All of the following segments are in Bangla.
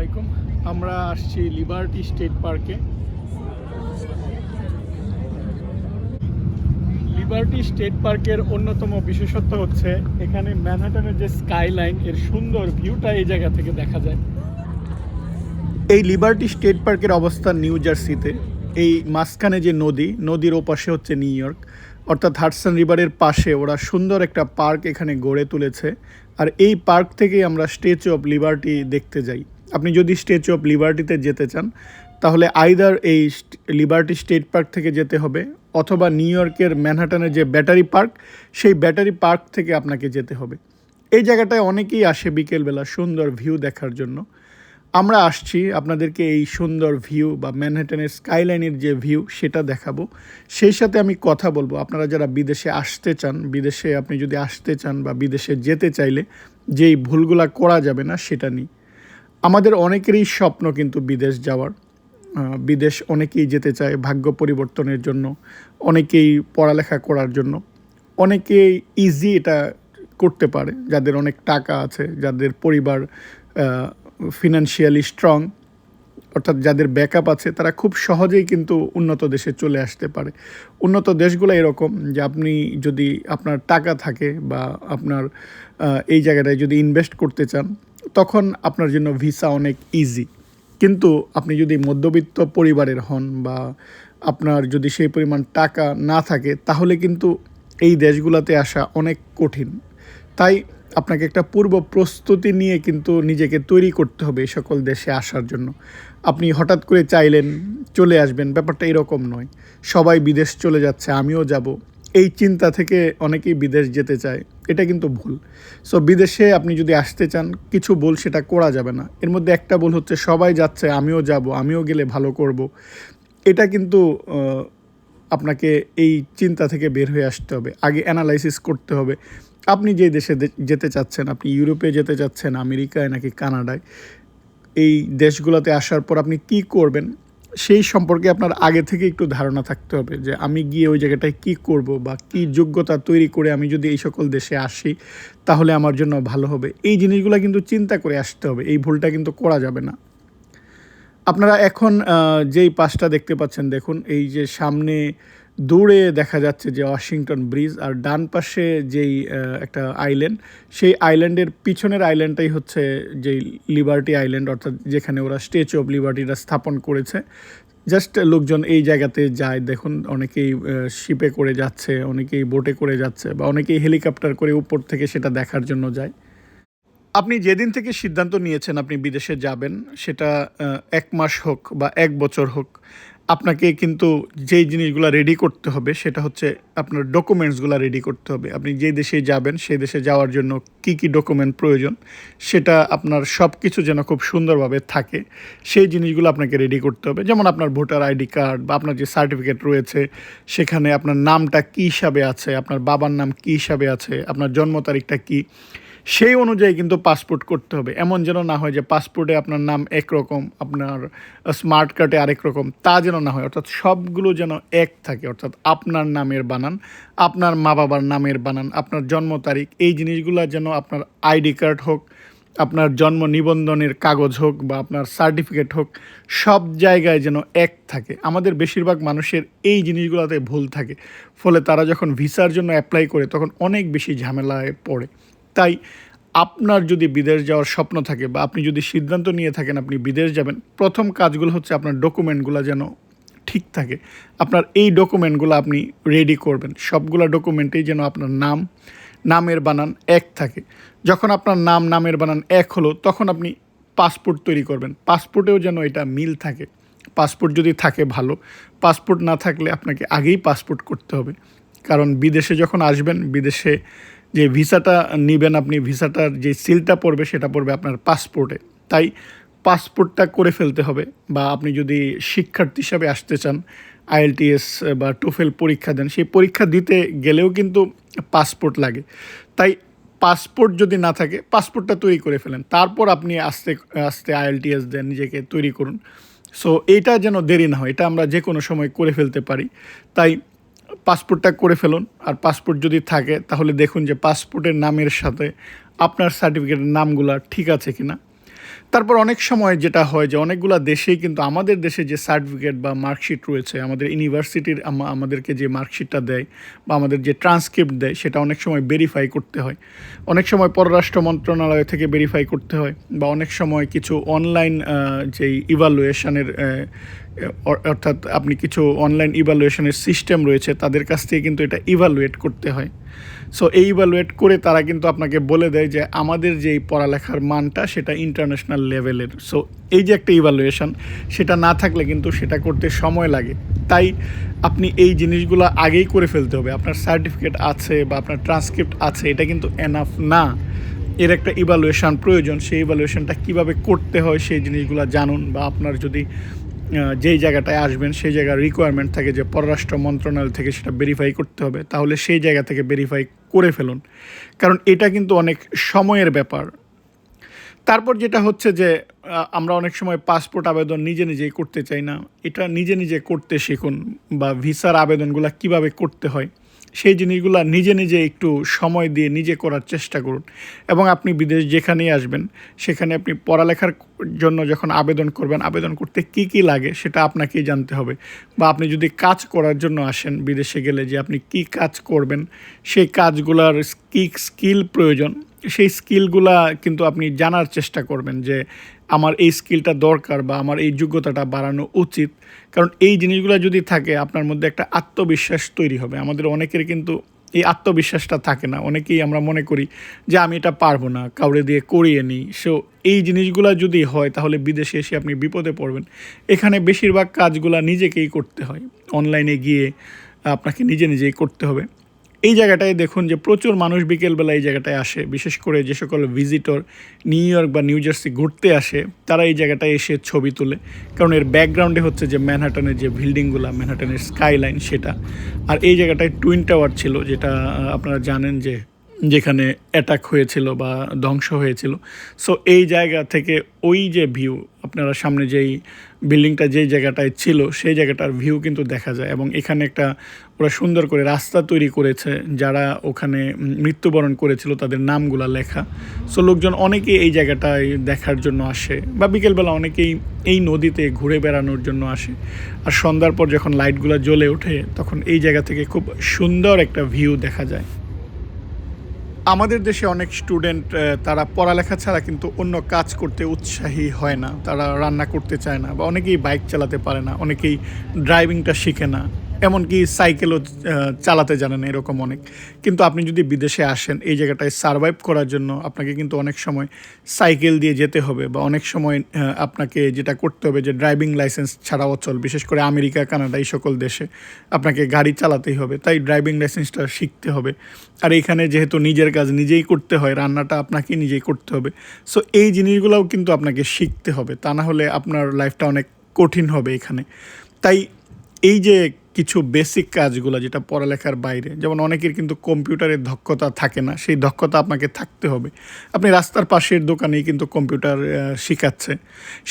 আলাইকুম। আমরা আসছি লিবার্টি স্টেট পার্কে লিবার্টি স্টেট পার্কের অন্যতম বিশেষত্ব হচ্ছে এখানে ম্যানহাটনের যে স্কাইলাইন এর সুন্দর ভিউটা এই জায়গা থেকে দেখা যায়। এই লিবার্টি স্টেট পার্কের অবস্থান নিউ জার্সিতে এই মাঝখানে যে নদী, নদীর ওপাশে হচ্ছে নিউ ইয়র্ক অর্থাৎ হাডসন রিভারের পাশে ওরা সুন্দর একটা পার্ক এখানে গড়ে তুলেছে। আর এই পার্ক থেকেই আমরা স্ট্যাচু অফ লিবার্টি দেখতে যাই। আপনি যদি স্ট্যাচু অফ লিবার্টিতে যেতে চান, তাহলে আইদার এই লিবার্টি স্টেট পার্ক থেকে যেতে হবে, অথবা নিউ ইয়র্কের ম্যানহাটনের যে ব্যাটারি পার্ক সেই ব্যাটারি পার্ক থেকে আপনাকে যেতে হবে। এই জায়গাটায় অনেকেই আসে বিকেলবেলা সুন্দর ভিউ দেখার জন্য। আমরা আসছি, আপনাদেরকে এই সুন্দর ভিউ বা ম্যানহাটনের স্কাইলাইনের যে ভিউ সেটা দেখাবো। সেই সাথে আমি কথা বলব। আপনারা যারা বিদেশে আসতে চান, বিদেশে আপনি যদি আসতে চান বা বিদেশে যেতে চাইলে, যেই ভুলগুলা করা যাবে না, সেটা নিই আমাদের অনেকেরই স্বপ্ন কিন্তু বিদেশ যাওয়ার। বিদেশ অনেকেই যেতে চায় ভাগ্য পরিবর্তনের জন্য, অনেকেই পড়ালেখা করার জন্য। অনেকেই ইজি এটা করতে পারে, যাদের অনেক টাকা আছে, যাদের পরিবার ফিনান্সিয়ালি স্ট্রং অর্থাৎ যাদের ব্যাকআপ আছে, তারা খুব সহজেই কিন্তু উন্নত দেশে চলে আসতে পারে। উন্নত দেশগুলো এরকম যে আপনি যদি আপনার টাকা থাকে বা আপনার এই জায়গাটায় যদি ইনভেস্ট করতে চান তখন আপনার জন্য ভিসা অনেক ইজি কিন্তু আপনি যদি মধ্যবিত্ত পরিবারের হন বা আপনার যদি সেই পরিমাণ টাকা না থাকে, তাহলে কিন্তু এই দেশগুলোতে আসা অনেক কঠিন। তাই আপনাকে একটা পূর্ব প্রস্তুতি নিয়ে কিন্তু নিজেকে তৈরি করতে হবে সকল দেশে আসার জন্য। আপনি হঠাৎ করে চাইলেন, চলে আসবেন, ব্যাপারটা এরকম নয়। সবাই বিদেশ চলে যাচ্ছে, আমিও যাব। এই চিন্তা থেকে অনেকেই বিদেশ যেতে চায়, এটা কিন্তু ভুল। সো বিদেশে আপনি যদি আসতে চান, কিছু ভুল সেটা করা যাবে না। এর মধ্যে একটা ভুল হচ্ছে, সবাই যাচ্ছে, আমিও যাব, আমিও গেলে ভালো করব। এটা কিন্তু আপনাকে এই চিন্তা থেকে বের হয়ে আসতে হবে। আগে অ্যানালাইসিস করতে হবে। আপনি যে দেশে যেতে চাচ্ছেন, আপনি ইউরোপে যেতে চাচ্ছেন, আমেরিকায় নাকি কানাডায়, এই দেশগুলোতে আসার পর আপনি কি করবেন? সেই সম্পর্কে আপনার আগে থেকে একটু ধারণা থাকতে হবে যে আমি গিয়ে ওই জায়গাটায় কি করব বা কি যোগ্যতা তৈরি করে আমি যদি এই সকল দেশে আসি, তাহলে আমার জন্য ভালো হবে। এই জিনিসগুলো কিন্তু চিন্তা করে আসতে হবে, এই ভুলটা কিন্তু করা যাবে না। আপনারা এখন যেই পাশটা দেখতে পাচ্ছেন, দেখুন, এই যে সামনে দূরে দেখা যাচ্ছে যে ওয়াশিংটন ব্রিজ আর ডান পাশে যেই একটা আইল্যান্ড, সেই আইল্যান্ডের পিছনের আইল্যান্ডটাই হচ্ছে যেই লিবার্টি আইল্যান্ড অর্থাৎ যেখানে ওরা স্ট্যাচু অফ লিবার্টিটা স্থাপন করেছে। জাস্ট লোকজন এই জায়গাতে যায়, দেখুন, অনেকেই শিপে করে যাচ্ছে, অনেকেই বোটে করে যাচ্ছে বা অনেকেই হেলিকপ্টার করে উপর থেকে সেটা দেখার জন্য যায়। আপনি যেদিন থেকে সিদ্ধান্ত নিয়েছেন আপনি বিদেশে যাবেন, সেটা এক মাস হোক বা এক বছর হোক, আপনাকে কিন্তু যেই জিনিসগুলো রেডি করতে হবে, সেটা হচ্ছে আপনার ডকুমেন্টসগুলো রেডি করতে হবে। আপনি যে দেশে যাবেন, সেই দেশে যাওয়ার জন্য কি কি ডকুমেন্ট প্রয়োজন, সেটা আপনার সব কিছু যেন খুব সুন্দরভাবে থাকে, সেই জিনিসগুলো আপনাকে রেডি করতে হবে। যেমন আপনার ভোটার আইডি কার্ড বা আপনার যে সার্টিফিকেট রয়েছে, সেখানে আপনার নামটা কী হিসাবে আছে, আপনার বাবার নাম কী হিসাবে আছে, আপনার জন্ম তারিখটা কী সেই অনুযায়ী কিন্তু পাসপোর্ট করতে হবে। এমন যেন না হয় যে পাসপোর্টে আপনার নাম একরকম আপনার স্মার্ট কার্ডে আরেক রকম, তা যেন না হয়। অর্থাৎ সবগুলো যেন এক থাকে। অর্থাৎ আপনার নামের বানান, আপনার মা বাবার নামের বানান, আপনার জন্ম তারিখ, এই জিনিসগুলো যেন আপনার আইডি কার্ড হোক, আপনার জন্ম নিবন্ধনের কাগজ হোক বা আপনার সার্টিফিকেট হোক, সব জায়গায় যেন এক থাকে। আমাদের বেশিরভাগ মানুষের এই জিনিসগুলোতে ভুল থাকে। ফলে তারা যখন ভিসার জন্য অ্যাপ্লাই করে, তখন অনেক বেশি ঝামেলায় পড়ে। তাই আপনার যদি বিদেশ যাওয়ার স্বপ্ন থাকে বা আপনি যদি সিদ্ধান্ত নিয়ে থাকেন আপনি বিদেশ যাবেন, প্রথম কাজগুলো হচ্ছে আপনার ডকুমেন্টগুলো যেন ঠিক থাকে। আপনার এই ডকুমেন্টগুলো আপনি রেডি করবেন। সবগুলো ডকুমেন্টেই যেন আপনার নাম, নামের বানান এক থাকে। যখন আপনার নাম, নামের বানান এক হলো, তখন আপনি পাসপোর্ট তৈরি করবেন। পাসপোর্টেও যেন এটা মিল থাকে। পাসপোর্ট যদি থাকে ভালো, পাসপোর্ট না থাকলে আপনাকে আগেই পাসপোর্ট করতে হবে। কারণ বিদেশে যখন আসবেন, বিদেশে যে ভিসাটা নেবেন আপনি, ভিসাটার যে সিলটা পড়বে সেটা পড়বে আপনার পাসপোর্টে তাই পাসপোর্টটা করে ফেলতে হবে বা আপনি যদি শিক্ষার্থী হিসাবে আসতে চান আইএলটিএস বা টোফেল পরীক্ষা দেন, সেই পরীক্ষা দিতে গেলেও কিন্তু পাসপোর্ট লাগে। তাই পাসপোর্ট যদি না থাকে পাসপোর্টটা তৈরি করে ফেলেন। তারপর আপনি আস্তে আস্তে আইএলটিএস দেন নিজেকে তৈরি করুন। সো এইটা যেন দেরি না হয়, এটা আমরা যে কোনো সময় করে ফেলতে পারি। তাই পাসপোর্টটা করে ফেলুন। আর পাসপোর্ট যদি থাকে, তাহলে দেখুন যে পাসপোর্টের নামের সাথে আপনার সার্টিফিকেটের নামগুলো ঠিক আছে কিনা। তারপর অনেক সময় যেটা হয় যে অনেকগুলো দেশেই কিন্তু আমাদের দেশে যে সার্টিফিকেট বা মার্কশিট রয়েছে, আমাদের ইউনিভার্সিটির আমাদেরকে যে মার্কশিটটা দেয় বা আমাদের যে ট্রান্সক্রিপ্ট দেয়, সেটা অনেক সময় ভেরিফাই করতে হয়। অনেক সময় পররাষ্ট্র মন্ত্রণালয় থেকে ভেরিফাই করতে হয় বা অনেক সময় কিছু অনলাইন যেই ইভালুয়েশনের অর্থাৎ আপনি কিছু অনলাইন ইভালুয়েশনের সিস্টেম রয়েছে, তাদের কাছ থেকে কিন্তু এটা ইভালুয়েট করতে হয়। সো এই ইভালুয়েট করে তারা কিন্তু আপনাকে বলে দেয় যে আমাদের যেই পড়ালেখার মানটা সেটা ইন্টারন্যাশনাল লেভেলের সো এই যে একটা ইভালুয়েশন সেটা না থাকলে কিন্তু সেটা করতে সময় লাগে। তাই আপনি এই জিনিসগুলো আগেই করে ফেলতে হবে। আপনার সার্টিফিকেট আছে বা আপনার ট্রান্সক্রিপ্ট আছে, এটা কিন্তু এনাফ না। এর একটা ইভালুয়েশন প্রয়োজন। সেই ইভালুয়েশনটা কীভাবে করতে হয়, সেই জিনিসগুলো জানুন বা আপনার যদি যেই জায়গাটায় আসবেন, সেই জায়গার রিকোয়ারমেন্ট থাকে যে পররাষ্ট্র মন্ত্রণালয় থেকে সেটা ভেরিফাই করতে হবে। তাহলে সেই জায়গা থেকে ভেরিফাই করে ফেলুন। কারণ এটা কিন্তু অনেক সময়ের ব্যাপার। তারপর যেটা হচ্ছে যে আমরা অনেক সময় পাসপোর্ট আবেদন নিজে নিজেই করতে চাই না। এটা নিজে নিজে করতে শিখুন বা ভিসার আবেদনগুলো কীভাবে করতে হয়। সেই জিনিসগুলো নিজে নিজে একটু সময় দিয়ে নিজে করার চেষ্টা করুন। এবং আপনি বিদেশ যেখানেই আসবেন, সেখানে আপনি পড়ালেখার জন্য যখন আবেদন করবেন, আবেদন করতে কি কি লাগে সেটা আপনাকেই জানতে হবে। বা আপনি যদি কাজ করার জন্য আসেন বিদেশে গেলে যে আপনি কি কাজ করবেন, সেই কাজগুলোর কি স্কিল প্রয়োজন, সেই স্কিলগুলা কিন্তু আপনি জানার চেষ্টা করবেন যে আমার এই স্কিলটা দরকার বা আমার এই যোগ্যতাটা বাড়ানো উচিত। কারণ এই জিনিসগুলো যদি থাকে, আপনার মধ্যে একটা আত্মবিশ্বাস তৈরি হবে। আমাদের অনেকের কিন্তু এই আত্মবিশ্বাসটা থাকে না। অনেকেই আমরা মনে করি যে, আমি এটা পারব না, কাউরে দিয়ে করিয়ে নিই। সো এই জিনিসগুলো যদি হয়, তাহলে বিদেশে এসে আপনি বিপদে পড়বেন। এখানে বেশিরভাগ কাজগুলো নিজেকেই করতে হয়। অনলাইনে গিয়ে আপনাকে নিজে নিজেই করতে হবে। এই জায়গাটায় দেখুন যে প্রচুর মানুষ বিকেলবেলা এই জায়গাটায় আসে। বিশেষ করে যে সকল ভিজিটর নিউ ইয়র্ক বা নিউ জার্সি ঘুরতে আসে, তারা এই জায়গাটায় এসে ছবি তোলে। কারণ এর ব্যাকগ্রাউন্ডে হচ্ছে যে ম্যানহাটনের যে বিল্ডিংগুলো ম্যানহাটনের স্কাইলাইন সেটা। আর এই জায়গাটায় টুইন টাওয়ার ছিল, যেটা আপনারা জানেন যে যেখানে অ্যাটাক হয়েছিল বা ধ্বংস হয়েছিল। সো এই জায়গা থেকে ওই যে ভিউ আপনারা সামনে যেই বিল্ডিংটা যেই জায়গাটায় ছিল, সেই জায়গাটার ভিউ কিন্তু দেখা যায় এবং এখানে একটা ওরা সুন্দর করে রাস্তা তৈরি করেছে যারা ওখানে মৃত্যুবরণ করেছিল, তাদের নামগুলা লেখা। সো লোকজন অনেকেই এই জায়গাটায় দেখার জন্য আসে বা বিকেলবেলা অনেকেই এই নদীতে ঘুরে বেড়ানোর জন্য আসে। আর সন্ধ্যার পর যখন লাইটগুলো জ্বলে ওঠে, তখন এই জায়গা থেকে খুব সুন্দর একটা ভিউ দেখা যায়। আমাদের দেশে অনেক স্টুডেন্ট তারা পড়ালেখা ছাড়া কিন্তু অন্য কাজ করতে উৎসাহী হয় না। তারা রান্না করতে চায় না বা অনেকেই বাইক চালাতে পারে না, অনেকেই ড্রাইভিংটা শিখে না। এমনকি সাইকেলও চালাতে জানে না এরকম অনেক। কিন্তু আপনি যদি বিদেশে আসেন, এই জায়গাটায় সারভাইভ করার জন্য আপনাকে কিন্তু অনেক সময় সাইকেল দিয়ে যেতে হবে বা অনেক সময় আপনাকে যেটা করতে হবে যে ড্রাইভিং লাইসেন্স ছাড়া অচল, বিশেষ করে আমেরিকা, কানাডা, এই সকল দেশে আপনাকে গাড়ি চালাতেই হবে। তাই ড্রাইভিং লাইসেন্সটা শিখতে হবে। আর এখানে যেহেতু নিজের কাজ নিজেই করতে হয়, রান্নাটা আপনাকে নিজেই করতে হবে। সো এই জিনিসগুলোও কিন্তু আপনাকে শিখতে হবে। তা না হলে আপনার লাইফটা অনেক কঠিন হবে এখানে। তাই এই যে কিছু বেসিক কাজগুলো যেটা পড়ালেখার বাইরে, যেমন অনেকের কিন্তু কম্পিউটারের দক্ষতা থাকে না, সেই দক্ষতা আপনাকে থাকতে হবে। আপনি রাস্তার পাশের দোকানেই কিন্তু কম্পিউটার শিখাচ্ছে।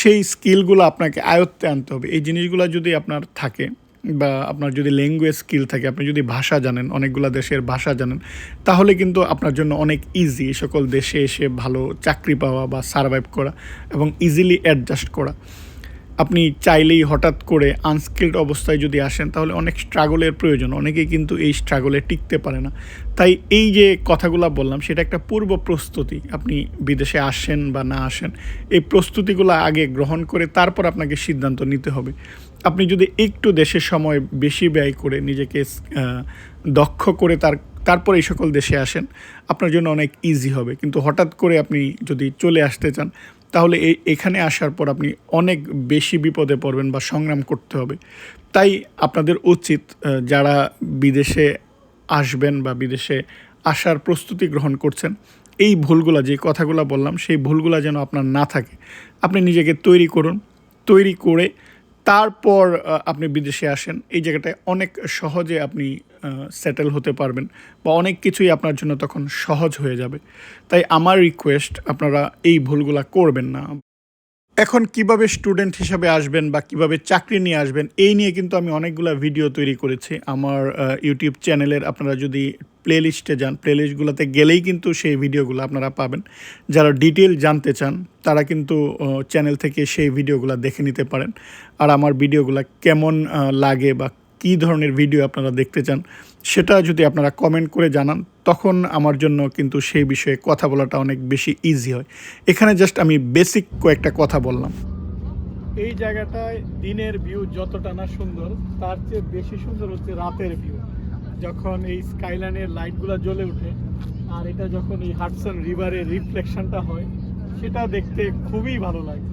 সেই স্কিলগুলো আপনাকে আয়ত্তে আনতে হবে। এই জিনিসগুলো যদি আপনার থাকে বা আপনার যদি ল্যাঙ্গুয়েজ স্কিল থাকে, আপনি যদি ভাষা জানেন, অনেকগুলো দেশের ভাষা জানেন, তাহলে কিন্তু আপনার জন্য অনেক ইজি সকল দেশে এসে ভালো চাকরি পাওয়া বা সারভাইভ করা এবং ইজিলি অ্যাডজাস্ট করা। আপনি চাইলেই হঠাৎ করে আনস্কিল্ড অবস্থায় যদি আসেন, তাহলে অনেক স্ট্রাগলের প্রয়োজন। অনেকেই কিন্তু এই স্ট্রাগলে টিকতে পারে না। তাই এই যে কথাগুলো বললাম, সেটা একটা পূর্ব প্রস্তুতি। আপনি বিদেশে আসেন বা না আসেন, এই প্রস্তুতিগুলো আগে গ্রহণ করে তারপর আপনাকে সিদ্ধান্ত নিতে হবে। আপনি যদি একটু দেশের সময় বেশি ব্যয় করে নিজেকে দক্ষ করে তার, তারপর এই সকল দেশে আসেন, আপনার জন্য অনেক ইজি হবে। কিন্তু হঠাৎ করে আপনি যদি চলে আসতে চান তাহলে এই এখানে আসার পর আপনি অনেক বেশি বিপদে পড়বেন বা সংগ্রাম করতে হবে। তাই আপনাদের উচিত যারা বিদেশে আসবেন বা বিদেশে আসার প্রস্তুতি গ্রহণ করছেন, এই ভুলগুলা, যে কথাগুলো বললাম, সেই ভুলগুলা যেন আপনার না থাকে। আপনি নিজেকে তৈরি করুন। তৈরি করে তারপর আপনি বিদেশে আসেন, এই জায়গাটায় অনেক সহজে আপনি সেটেল হতে পারবেন বা অনেক কিছুই আপনার জন্য তখন সহজ হয়ে যাবে। তাই আমার রিকোয়েস্ট আপনারা এই ভুলগুলা করবেন না। এখন কীভাবে স্টুডেন্ট হিসাবে আসবেন বা কীভাবে চাকরি নিয়ে আসবেন, এই নিয়ে কিন্তু আমি অনেকগুলো ভিডিও তৈরি করেছি। আমার ইউটিউব চ্যানেলের আপনারা যদি প্লেলিস্টে যান প্লে লিস্টগুলোতে গেলেই কিন্তু সেই ভিডিওগুলো আপনারা পাবেন। যারা ডিটেল জানতে চান, তারা কিন্তু চ্যানেল থেকে সেই ভিডিওগুলো দেখে নিতে পারেন। আর আমার ভিডিওগুলো কেমন লাগে বা কী ধরনের ভিডিও আপনারা দেখতে চান সেটা যদি আপনারা কমেন্ট করে জানান, তখন আমার জন্য কিন্তু সেই বিষয়ে কথা বলাটা অনেক বেশি ইজি হয়। এখানে জাস্ট আমি বেসিক কয়েকটা কথা বললাম। এই জায়গাটায় দিনের ভিউ যতটা না সুন্দর, তার চেয়ে বেশি সুন্দর হচ্ছে রাতের ভিউ যখন এই স্কাইলাইনের লাইটগুলো জ্বলে ওঠে, আর এটা যখন এই হাডসন রিভারের রিফ্লেকশনটা হয়, সেটা দেখতে খুবই ভালো লাগে।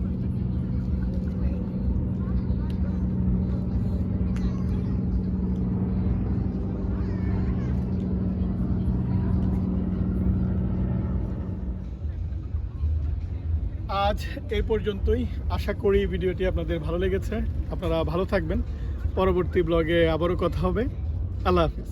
আজ এই পর্যন্তই। আশা করি ভিডিওটি আপনাদের ভালো লেগেছে। আপনারা ভালো থাকবেন। পরবর্তী ব্লগে আবারও কথা হবে। আল্লাহ হাফিজ।